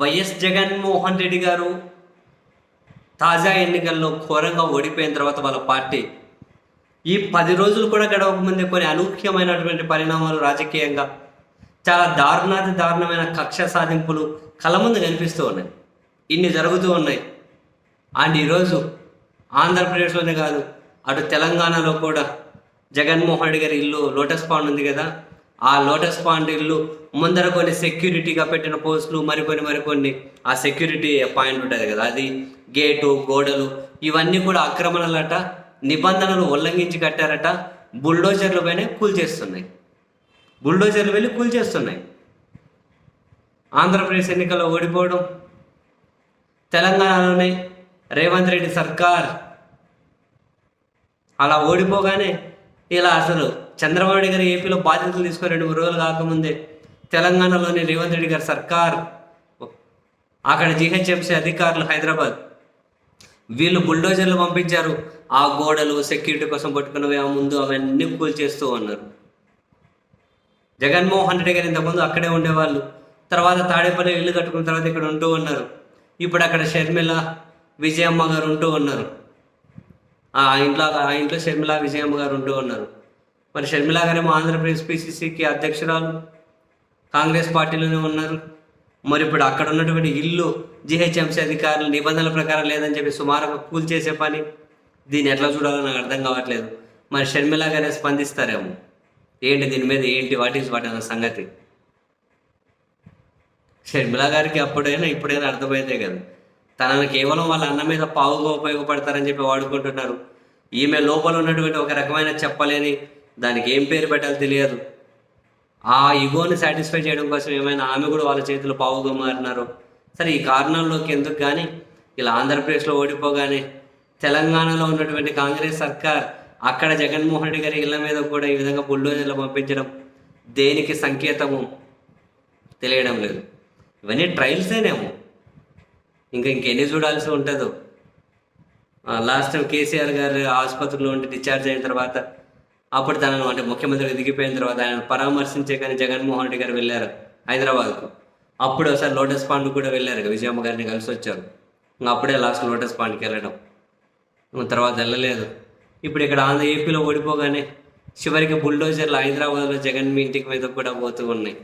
YS Jaganmohan Reddy గారు తాజా ఎన్నికల్లో ఘోరంగా ఓడిపోయిన తర్వాత వాళ్ళ పార్టీ ఈ పది రోజులు కూడా గడవకముందే కొన్ని అనూహ్యమైనటువంటి పరిణామాలు రాజకీయంగా చాలా దారుణాతి దారుణమైన కక్ష సాధింపులు కళ్ళ ముందు కనిపిస్తూ ఉన్నాయి. ఇన్ని జరుగుతూ ఉన్నాయి. అండ్ ఈరోజు ఆంధ్రప్రదేశ్లోనే కాదు అటు తెలంగాణలో కూడా జగన్మోహన్ రెడ్డి గారి ఇల్లు లోటస్ పాండ్ ఉంది కదా ఆ లోటస్ పాండిల్లు ముందర కొన్ని సెక్యూరిటీగా పెట్టిన పోస్టులు మరికొన్ని మరికొన్ని. ఆ సెక్యూరిటీ పాయింట్ ఉంటుంది కదా అది గేటు గోడలు ఇవన్నీ కూడా ఆక్రమణలట నిబంధనలు ఉల్లంఘించి కట్టారట బుల్డోజర్ల పైన కూల్చేస్తున్నాయి బుల్డోజర్లు వెళ్ళి కూల్చేస్తున్నాయి ఆంధ్రప్రదేశ్ ఎన్నికల్లో ఓడిపోవడం తెలంగాణలోనే రేవంత్ రెడ్డి సర్కార్ అలా ఓడిపోగానే ఇలా అసలు చంద్రబాబు నాయుడు గారు ఏపీలో బాధ్యతలు తీసుకొని రెండు మూడు రోజులు కాకముందే తెలంగాణలోని రేవంత్ రెడ్డి గారి సర్కార్ అక్కడ జిహెచ్ఎంసీ అధికారులు హైదరాబాద్. వీళ్ళు బుల్డోజర్లు పంపించారు. ఆ గోడలు సెక్యూరిటీ కోసం పట్టుకున్నవి ఆ ముందు అవన్నీ కూల్చేస్తూ ఉన్నారు. జగన్మోహన్ రెడ్డి గారు ఇంతకుముందు అక్కడే ఉండేవాళ్ళు. తర్వాత తాడేపల్లి ఇల్లు కట్టుకున్న తర్వాత ఇక్కడ ఉంటూ ఉన్నారు. ఇప్పుడు అక్కడ షర్మిల విజయమ్మ గారు ఉంటూ ఉన్నారు. ఆ ఇంట్లో ఆ ఇంట్లో షర్మిల విజయమ్మ గారు ఉంటూ ఉన్నారు. మరి షర్మిల గారేమో ఆంధ్రప్రదేశ్ పిసిసికి అధ్యక్షురాలు కాంగ్రెస్ పార్టీలోనే ఉన్నారు. మరి ఇప్పుడు అక్కడ ఉన్నటువంటి ఇల్లు జిహెచ్ఎంసీ అధికారులు నిబంధనల ప్రకారం లేదని చెప్పి సుమారుగా కూల్చేసే పని. దీన్ని ఎట్లా చూడాలో నాకు అర్థం కావట్లేదు. మరి షర్మిల గారే స్పందిస్తారేమో. ఏంటి దీని మీద ఏంటి వాట్ ఈస్ వాట్ అన్న సంగతి. షర్మిల గారికి అప్పుడైనా ఇప్పుడైనా అర్థమైతే కదా. తనను కేవలం వాళ్ళ అన్న మీద పావుగా ఉపయోగపడతారని చెప్పి వాడుకుంటున్నారు. ఈమె లోపల ఉన్నటువంటి ఒక రకమైన చెప్పలేని దానికి ఏం పేరు పెట్టాలో తెలియదు. ఆ ఇగోని సాటిస్ఫై చేయడం కోసం ఏమైనా ఆమె కూడా వాళ్ళ చేతిలో పావుగా మారినారు. సరే ఈ కారణాల్లోకి ఎందుకు కానీ ఇలా ఆంధ్రప్రదేశ్లో ఓడిపోగానే తెలంగాణలో ఉన్నటువంటి కాంగ్రెస్ సర్కార్ అక్కడ జగన్మోహన్ రెడ్డి గారి ఇళ్ళ మీద కూడా ఈ విధంగా బుల్డోజర్లు పంపించడం దేనికి సంకేతము తెలియడం లేదు. ఇవన్నీ ట్రయల్సేనేమో. ఇంకా ఇంకెన్ని చూడాల్సి ఉంటుందో. లాస్ట్ టైం కేసీఆర్ గారు ఆసుపత్రిలో ఉండి డిశ్చార్జ్ అయిన తర్వాత అప్పుడు తనను అంటే ముఖ్యమంత్రి దిగిపోయిన తర్వాత ఆయన పరామర్శించే కానీ జగన్మోహన్ రెడ్డి గారు వెళ్ళారు హైదరాబాద్కు. అప్పుడు ఒకసారి లోటస్ పాండ్ కూడా వెళ్ళారు విజయమ్మ గారిని కలిసి వచ్చారు. అప్పుడే లాస్ట్ లోటస్ పాండ్కి వెళ్ళడం. తర్వాత వెళ్ళలేదు. ఇప్పుడు ఇక్కడ ఆంధ్ర ఏపీలో ఓడిపోగానే చివరికి బుల్డోజర్లు హైదరాబాద్లో జగన్ మీ ఇంటికి మీద కూడా పోతూ ఉన్నాయి.